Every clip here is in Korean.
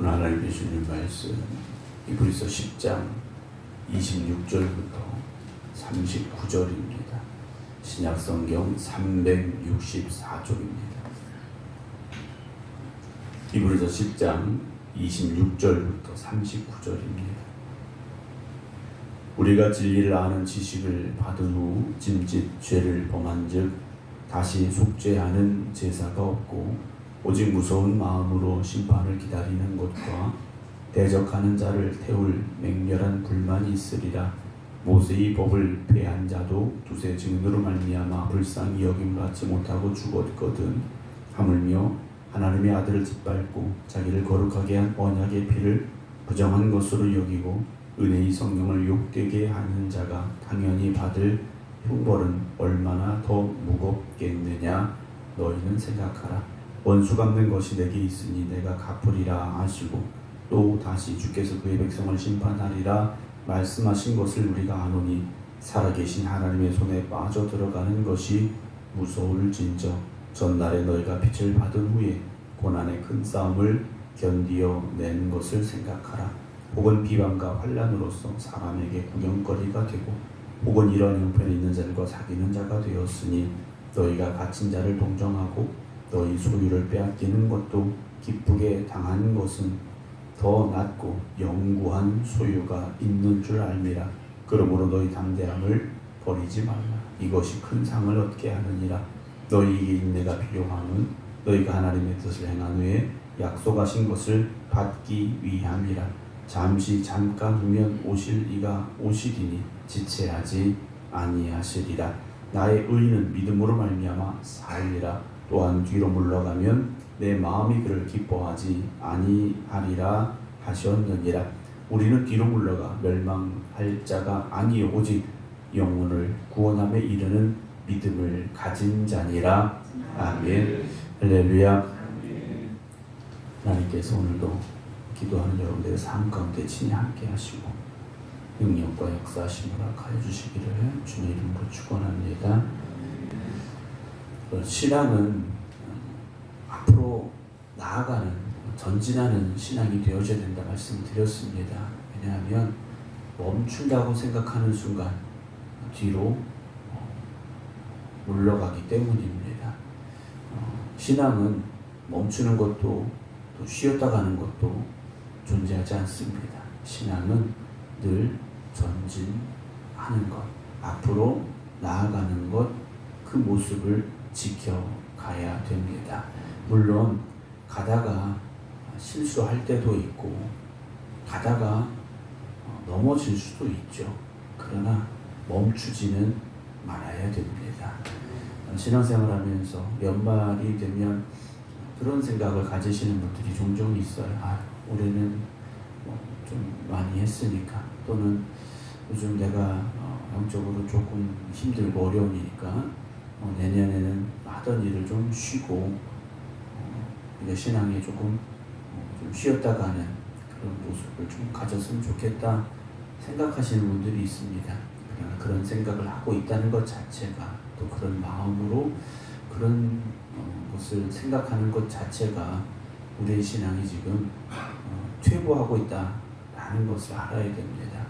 오늘 하나님 주시는 말씀 이브리서 10장 26절부터 39절입니다. 신약성경 364쪽입니다. 이브리서 10장 26절부터 39절입니다. 우리가 진리를 아는 지식을 받은 후 짐짓 죄를 범한즉 다시 속죄하는 제사가 없고 오직 무서운 마음으로 심판을 기다리는 것과 대적하는 자를 태울 맹렬한 불만이 있으리라. 모세의 법을 폐한 자도 두세 증인으로 말미암아 불쌍히 여김을 받지 못하고 죽었거든. 하물며 하나님의 아들을 짓밟고 자기를 거룩하게 한 언약의 피를 부정한 것으로 여기고 은혜의 성령을 욕되게 하는 자가 당연히 받을 형벌은 얼마나 더 무겁겠느냐 너희는 생각하라 원수 갚는 것이 내게 있으니 내가 갚으리라 하시고 또 다시 주께서 그의 백성을 심판하리라 말씀하신 것을 우리가 아노니 살아계신 하나님의 손에 빠져 들어가는 것이 무서울진저 전날에 너희가 빛을 받은 후에 고난의 큰 싸움을 견디어 낸 것을 생각하라. 혹은 비방과 환란으로서 사람에게 구경거리가 되고 혹은 이런 형편에 있는 자들과 사귀는 자가 되었으니 너희가 갇힌 자를 동정하고 너희 소유를 빼앗기는 것도 기쁘게 당하는 것은 더 낫고 영구한 소유가 있는 줄 알미라. 그러므로 너희 담대함을 버리지 말라. 이것이 큰 상을 얻게 하느니라. 너희에게 인내가 필요함은 너희가 하나님의 뜻을 행한 후에 약속하신 것을 받기 위함이라. 잠시 잠깐 후면 오실 이가 오시리니 지체하지 아니하시리라. 나의 의인은 믿음으로 말미암아 살리라 또한 뒤로 물러가면 내 마음이 그를 기뻐하지 아니하리라 하셨느니라. 우리는 뒤로 물러가 멸망할 자가 아니요. 오직 영혼을 구원함에 이르는 믿음을 가진 자니라. 아멘. 할렐루야. 하나님께서 오늘도 기도하는 여러분들의 삶 가운데 친히 함께 하시고 능력과 역사하심을 허락하여 주시기를 주님 이름으로 축원합니다. 그 신앙은 앞으로 나아가는 전진하는 신앙이 되어져야 된다 말씀을 드렸습니다. 왜냐하면 멈춘다고 생각하는 순간 뒤로 어, 물러가기 때문입니다. 어, 신앙은 멈추는 것도 또 쉬었다 가는 것도 존재하지 않습니다. 신앙은 늘 전진하는 것, 앞으로 나아가는 것, 그 모습을 지켜가야 됩니다. 물론 가다가 실수할 때도 있고 가다가 어, 넘어질 수도 있죠. 그러나 멈추지는 말아야 됩니다. 어, 신앙생활 하면서 연말이 되면 그런 생각을 가지시는 분들이 종종 있어요. 아, 올해는 뭐 좀 많이 했으니까 또는 요즘 내가 어, 영적으로 조금 힘들고 어려우니까 어, 내년에는 하던 일을 좀 쉬고 어, 신앙에 조금 어, 좀 쉬었다 가는 그런 모습을 좀 가졌으면 좋겠다 생각하시는 분들이 있습니다. 그러나 그런 생각을 하고 있다는 것 자체가 또 그런 마음으로 그런 어, 것을 생각하는 것 자체가 우리의 신앙이 지금 어, 퇴보하고 있다라는 것을 알아야 됩니다.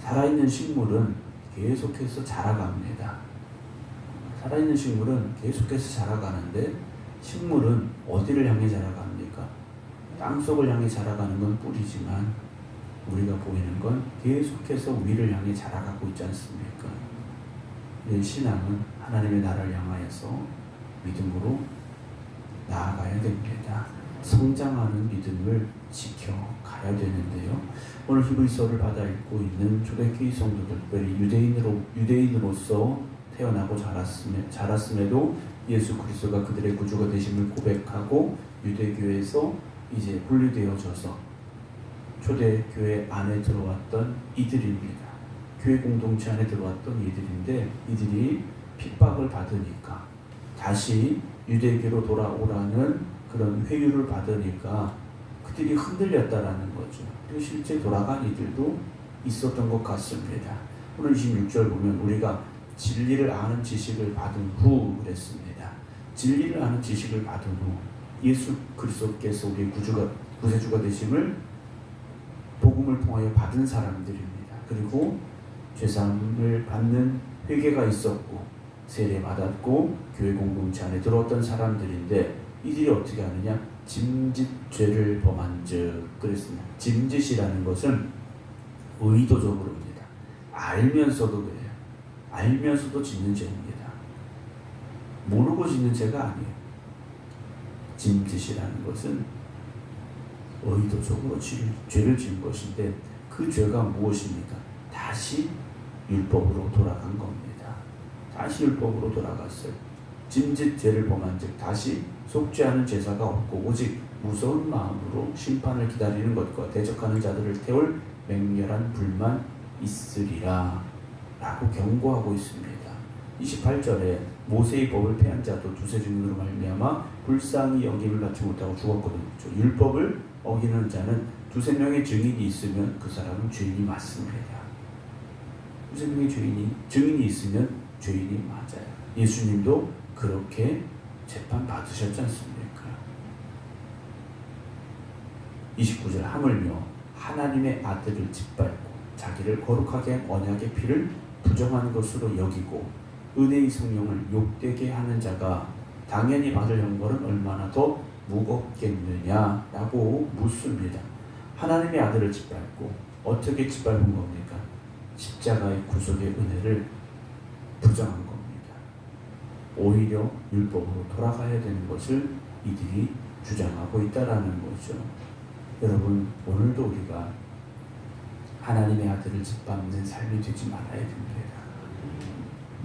살아있는 식물은 계속해서 자라갑니다. 살아있는 식물은 계속해서 자라가는데 식물은 어디를 향해 자라갑니까? 땅속을 향해 자라가는 건 뿌리지만 우리가 보이는 건 계속해서 위를 향해 자라가고 있지 않습니까? 우리 신앙은 하나님의 나라를 향하여서 믿음으로 나아가야 됩니다. 성장하는 믿음을 지켜가야 되는데요. 오늘 히브리서를 받아 읽고 있는 초대교회 성도들, 특별히 유대인으로 유대인으로서 태어나고 자랐음에, 자랐음에도 예수 그리스도가 그들의 구주가 되심을 고백하고 유대교회에서 이제 분리되어져서 초대교회 안에 들어왔던 이들입니다. 교회 공동체 안에 들어왔던 이들인데 이들이 핍박을 받으니까 다시 유대교로 돌아오라는 그런 회유를 받으니까 그들이 흔들렸다라는 거죠. 그리고 실제 돌아간 이들도 있었던 것 같습니다. 오늘 26절 보면 우리가 진리를 아는 지식을 받은 후 그랬습니다. 진리를 아는 지식을 받은 후 예수 그리스도께서 우리 구주가 구세주가 되심을 복음을 통하여 받은 사람들입니다. 그리고 죄사함을 받는 회개가 있었고 세례 받았고 교회 공동체 안에 들어왔던 사람들인데 이들이 어떻게 하느냐 짐짓 죄를 범한즉 그랬습니다. 짐짓이라는 것은 의도적으로입니다. 알면서도 그래요. 알면서도 짓는 죄입니다. 모르고 짓는 죄가 아니에요. 짐짓이라는 것은 의도적으로 죄를, 지은 것인데 그 죄가 무엇입니까? 다시 율법으로 돌아간 겁니다. 다시 율법으로 돌아갔어요. 짐짓 죄를 범한 즉 다시 속죄하는 제사가 없고 오직 무서운 마음으로 심판을 기다리는 것과 대적하는 자들을 태울 맹렬한 불만 있으리라 라고 경고하고 있습니다. 28절에 모세의 법을 폐한 자도 두세 증인으로 말미암아 불쌍히 여김을 받지 못하고 죽었거든요. 율법을 어기는 자는 두세 명의 증인이 있으면 그 사람은 죄인이 맞습니다. 두세 명의 죄인이 증인이 있으면 죄인이 맞아요. 예수님도 그렇게 재판 받으셨지 않습니까? 29절 하물며 하나님의 아들을 짓밟고 자기를 거룩하게 한 언약의 피를 부정한 것으로 여기고 은혜의 성령을 욕되게 하는 자가 당연히 받을 형벌은 얼마나 더 무겁겠느냐라고 묻습니다. 하나님의 아들을 짓밟고 어떻게 짓밟은 겁니까? 십자가의 구속의 은혜를 부정한 겁니다. 오히려 율법으로 돌아가야 되는 것을 이들이 주장하고 있다라는 거죠. 여러분 오늘도 우리가 하나님의 아들을 짓밟는 삶이 되지 말아야 됩니다.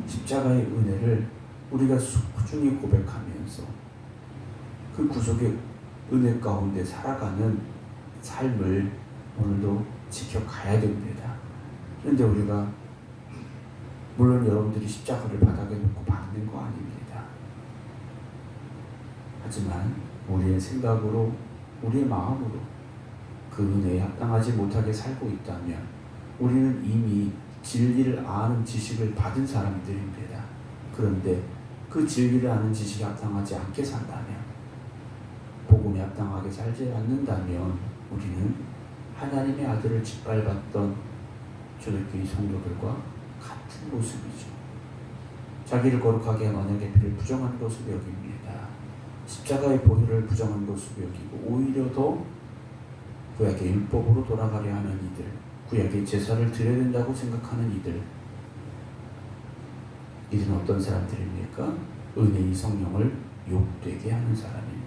십자가의 은혜를 우리가 소중히 고백하면서 그 구속의 은혜 가운데 살아가는 삶을 오늘도 지켜가야 됩니다. 그런데 우리가 물론 여러분들이 십자가를 바닥에 놓고 받는 거 아닙니다. 하지만 우리의 생각으로 우리의 마음으로 그 은혜에 합당하지 못하게 살고 있다면 우리는 이미 진리를 아는 지식을 받은 사람들입니다. 그런데 그 진리를 아는 지식에 합당하지 않게 산다면 복음에 합당하게 살지 않는다면 우리는 하나님의 아들을 짓밟았던 초대교회 성도들과 같은 모습이죠. 자기를 거룩하게 한 언약의 피를 부정한 것으로 여깁니다. 십자가의 보혈을 부정한 것으로 여기고 오히려 더 구약의 율법으로 돌아가려 하는 이들, 구약의 제사를 드려야 된다고 생각하는 이들, 이들은 어떤 사람들입니까? 은혜의 성령을 욕되게 하는 사람입니다.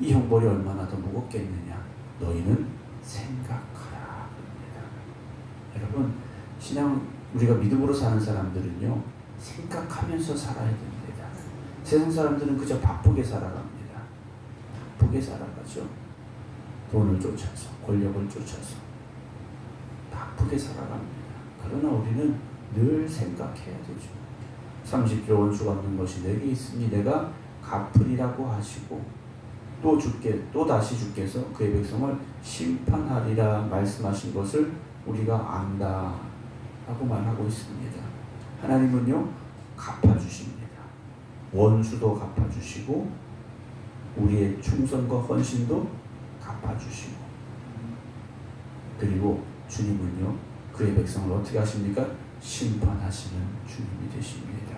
이 형벌이 얼마나 더 무겁겠느냐? 너희는 생각하라. 여러분, 신앙 우리가 믿음으로 사는 사람들은요 생각하면서 살아야 됩니다. 세상 사람들은 그저 바쁘게 살아갑니다. 바쁘게 살아가죠. 돈을 쫓아서, 권력을 쫓아서 바쁘게 살아갑니다. 그러나 우리는 늘 생각해야 되죠. 30조 원수 갚는 것이 내게 있으니 내가 갚으리라고 하시고 또 주께 또 다시 주께서 그의 백성을 심판하리라 말씀하신 것을 우리가 안다 라고 말하고 있습니다. 하나님은요 갚아주십니다. 원수도 갚아주시고 우리의 충성과 헌신도 갚아주시고 그리고 주님은요 그의 백성을 어떻게 하십니까? 심판하시는 주님이 되십니다.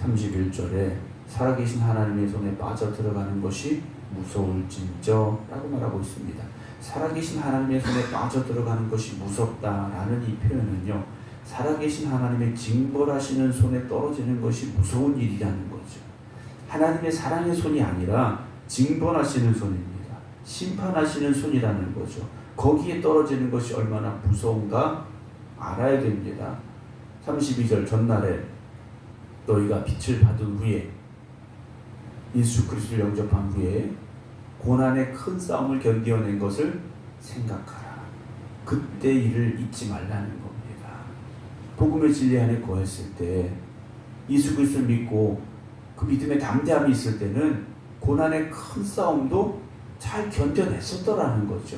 31절에 살아계신 하나님의 손에 빠져 들어가는 것이 무서울진저 라고 말하고 있습니다. 살아계신 하나님의 손에 빠져 들어가는 것이 무섭다라는 이 표현은요. 살아계신 하나님의 징벌하시는 손에 떨어지는 것이 무서운 일이라는. 하나님의 사랑의 손이 아니라 징벌하시는 손입니다. 심판하시는 손이라는 거죠. 거기에 떨어지는 것이 얼마나 무서운가 알아야 됩니다. 32절 전날에 너희가 빛을 받은 후에 예수 그리스도를 영접한 후에 고난의 큰 싸움을 견디어낸 것을 생각하라. 그때 일을 잊지 말라는 겁니다. 복음의 진리 안에 거했을 때 예수 그리스도를 믿고 그 믿음의 담대함이 있을 때는 고난의 큰 싸움도 잘 견뎌냈었더라는 거죠.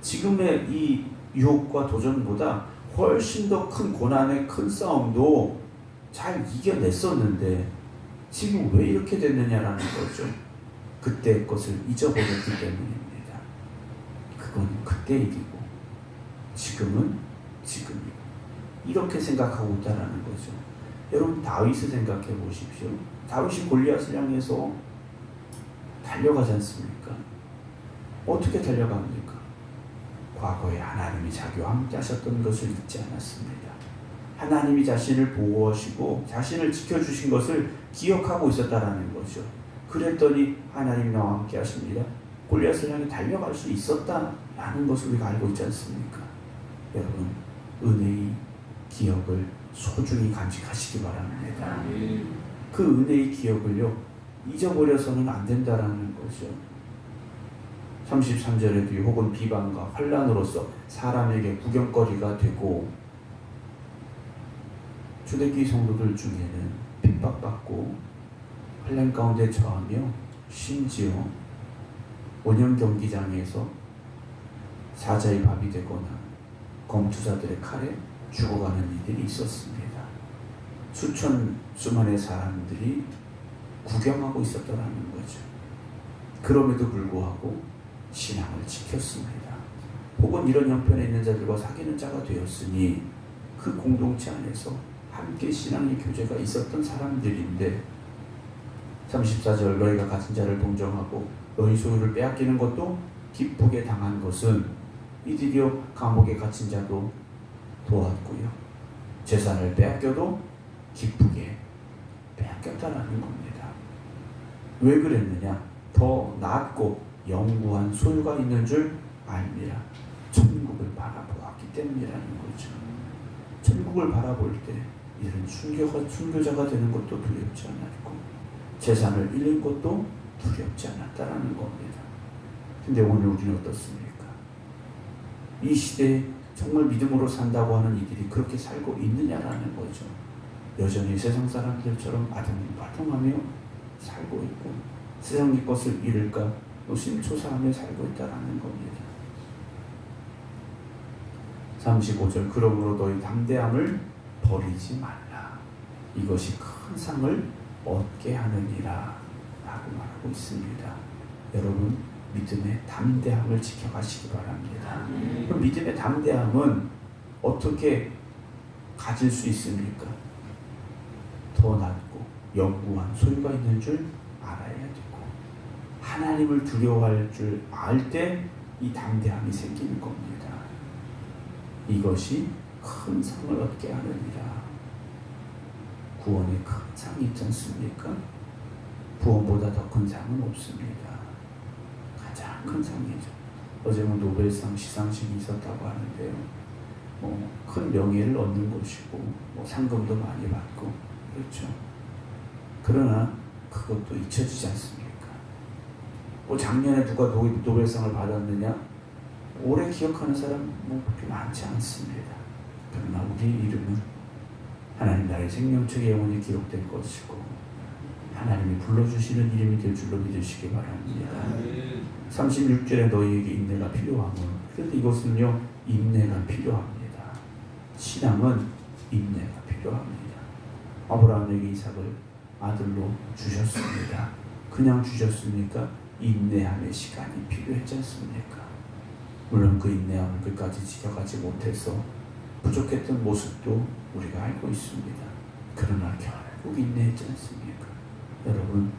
지금의 이 유혹과 도전보다 훨씬 더 큰 고난의 큰 싸움도 잘 이겨냈었는데 지금 왜 이렇게 됐느냐라는 거죠. 그때 것을 잊어버렸기 때문입니다. 그건 그때 일이고 지금은 지금이고 이렇게 생각하고 있다라는 거죠. 여러분 다윗을 생각해 보십시오. 다윗이 골리앗을 향해서 달려가지 않습니까? 어떻게 달려갑니까? 과거에 하나님이 자기와 함께 하셨던 것을 잊지 않았습니다. 하나님이 자신을 보호하시고 자신을 지켜주신 것을 기억하고 있었다라는 거죠. 그랬더니 하나님 나와 함께 하십니다. 골리앗을 향해 달려갈 수 있었다라는 것을 우리가 알고 있지 않습니까? 여러분 은혜의 기억을 소중히 간직하시기 바랍니다. 그 은혜의 기억을요 잊어버려서는 안 된다라는 거죠. 33절에도 혹은 비방과 환란으로서 사람에게 구경거리가 되고 초대기 성도들 중에는 핍박받고 환란 가운데 처하며 심지어 원형 경기장에서 사자의 밥이 되거나 검투자들의 칼에 죽어가는 이들이 있었습니다. 수천 수만의 사람들이 구경하고 있었더라는 거죠. 그럼에도 불구하고 신앙을 지켰습니다. 혹은 이런 형편에 있는 자들과 사귀는 자가 되었으니 그 공동체 안에서 함께 신앙의 교제가 있었던 사람들인데 34절 너희가 가진 자를 동정하고 너희 소유를 빼앗기는 것도 기쁘게 당한 것은 이들이요 감옥에 갇힌 자도 도왔고요 재산을 빼앗겨도 기쁘게 빼앗겼다라는 겁니다. 왜 그랬느냐? 더 낫고 영구한 소유가 있는 줄 알미라. 천국을 바라보았기 때문이라는 거죠. 천국을 바라볼 때 이런 순교가, 순교자가 되는 것도 두렵지 않았고 재산을 잃는 것도 두렵지 않았다라는 겁니다. 근데 오늘 우리는 어떻습니까? 이 시대에 정말 믿음으로 산다고 하는 이들이 그렇게 살고 있느냐라는 거죠. 여전히 세상 사람들처럼 아둥바둥하며 살고 있고 세상의 것을 잃을까 노심초사하며 살고 있다라는 겁니다. 35절 그러므로 너희 담대함을 버리지 말라. 이것이 큰 상을 얻게 하느니라 라고 말하고 있습니다. 여러분 믿음의 담대함을 지켜가시기 바랍니다. 그럼 믿음의 담대함은 어떻게 가질 수 있습니까? 더 낫고 영구한 소유가 있는 줄 알아야 되고 하나님을 두려워할 줄 알 때 이 담대함이 생기는 겁니다. 이것이 큰 상을 얻게 하느니라. 구원의 큰 상이 있지 않습니까? 구원보다 더 큰 상은 없습니다. 가장 큰 상이죠. 어제 뭐 노벨상 시상식이 있었다고 하는데요. 뭐 큰 명예를 얻는 것이고 뭐 상금도 많이 받고 그렇죠. 그러나 그것도 잊혀지지 않습니까? 뭐 작년에 누가 노- 노벨상을 받았느냐? 오래 기억하는 사람 뭐 그렇게 많지 않습니다. 그러나 우리 이름은 하나님 나라의 생명책에 영원히 기록될 것이고 하나님이 불러주시는 이름이 될 줄로 믿으시기 바랍니다. 36절에 너희에게 인내가 필요함은 그런데 이것은요 인내가 필요합니다. 신앙은 인내가 필요합니다. 아브라함에게 이삭을 아들로 주셨습니다. 그냥 주셨습니까? 인내함의 시간이 필요했지 않습니까? 물론 그 인내함을 끝까지 지켜가지 못해서 부족했던 모습도 우리가 알고 있습니다. 그러나 결국 인내했지 않습니까? 여러분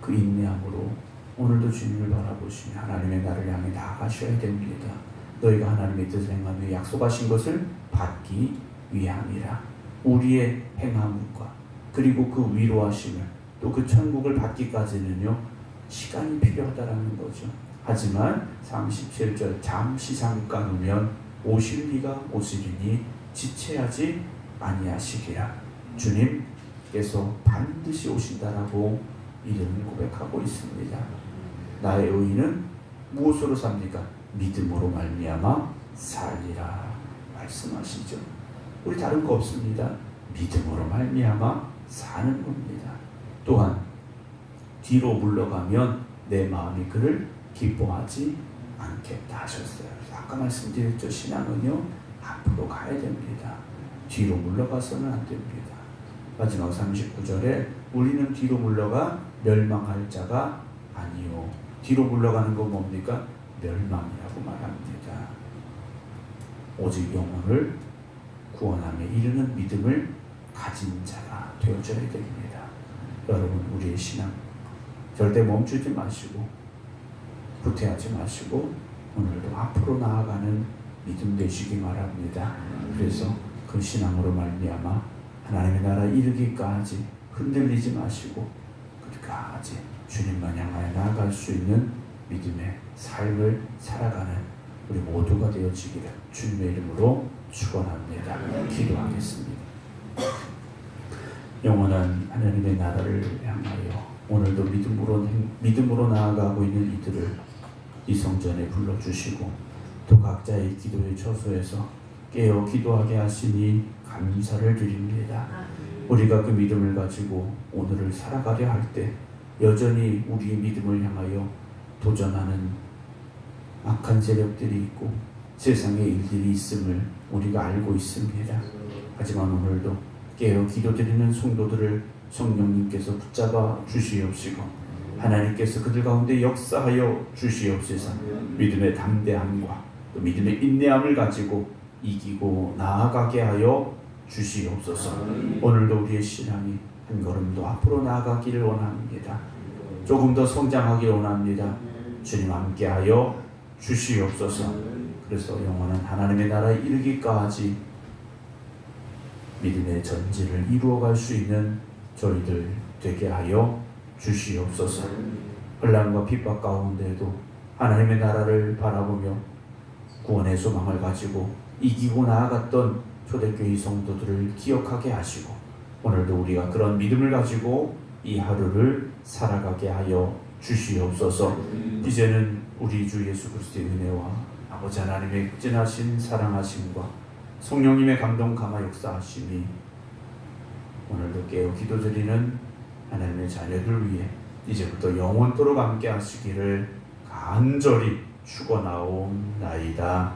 그 인내함으로 오늘도 주님을 바라보시며 하나님의 나를 향해 나아가셔야 됩니다. 너희가 하나님의 뜻을 행하며 약속하신 것을 받기 위함이라. 우리의 행함과 그리고 그 위로하심을 또 그 천국을 받기까지는요 시간이 필요하다라는 거죠. 하지만 37절 잠시 잠깐이면 오실 리가 오시리니 지체하지 아니하시리라. 주님께서 반드시 오신다라고 이름을 고백하고 있습니다. 나의 의인은 무엇으로 삽니까? 믿음으로 말미암아 살리라 말씀하시죠. 우리 다른 거 없습니다. 믿음으로 말미암아 사는 겁니다. 또한 뒤로 물러가면 내 마음이 그를 기뻐하지 않겠다 하셨어요. 아까 말씀드렸죠. 신앙은요 앞으로 가야 됩니다. 뒤로 물러가서는 안 됩니다. 마지막 39절에 우리는 뒤로 물러가 멸망할 자가 아니요. 뒤로 물러가는 건 뭡니까? 멸망이라고 말합니다. 오직 영혼을 구원함에 이르는 믿음을 가진 자가 되어져야 됩니다. 여러분 우리의 신앙 절대 멈추지 마시고 후퇴하지 마시고 오늘도 앞으로 나아가는 믿음 되시기 바랍니다. 그래서 그 신앙으로 말미암아 하나님의 나라 이르기까지 흔들리지 마시고 끝까지 주님만 향하여 나아갈 수 있는 믿음의 삶을 살아가는 우리 모두가 되어지기를 주님의 이름으로 축원합니다. 기도하겠습니다. 영원한 하나님의 나라를 향하여 오늘도 믿음으로 행- 믿음으로 나아가고 있는 이들을 이 성전에 불러 주시고 또 각자의 기도의 처소에서 깨어 기도하게 하시니 감사를 드립니다. 우리가 그 믿음을 가지고 오늘을 살아가려 할 때 여전히 우리의 믿음을 향하여 도전하는 악한 세력들이 있고 세상에 일들이 있음을 우리가 알고 있습니다. 하지만 오늘도 깨어 기도드리는 성도들을 성령님께서 붙잡아 주시옵시고 하나님께서 그들 가운데 역사하여 주시옵소서. 믿음의 담대함과 또 믿음의 인내함을 가지고 이기고 나아가게 하여 주시옵소서. 오늘도 우리의 신앙이 한 걸음 더 앞으로 나아가기를 원합니다. 조금 더 성장하기 원합니다. 주님 함께하여 주시옵소서 그래서 영원한 하나님의 나라에 이르기까지 믿음의 전지를 이루어갈 수 있는 저희들 되게 하여 주시옵소서. 혼란과 핍박 가운데에도 하나님의 나라를 바라보며 구원의 소망을 가지고 이기고 나아갔던 초대교회 성도들을 기억하게 하시고 오늘도 우리가 그런 믿음을 가지고 이 하루를 살아가게 하여 주시옵소서. 이제는 우리 주 예수 그리스도의 은혜와 아버지 하나님의 극진하신 사랑하심과 성령님의 감동 감화 역사하심이 오늘도 깨어 기도드리는 하나님의 자녀들 위해 이제부터 영원토록 함께 하시기를 간절히 축원하옵나이다.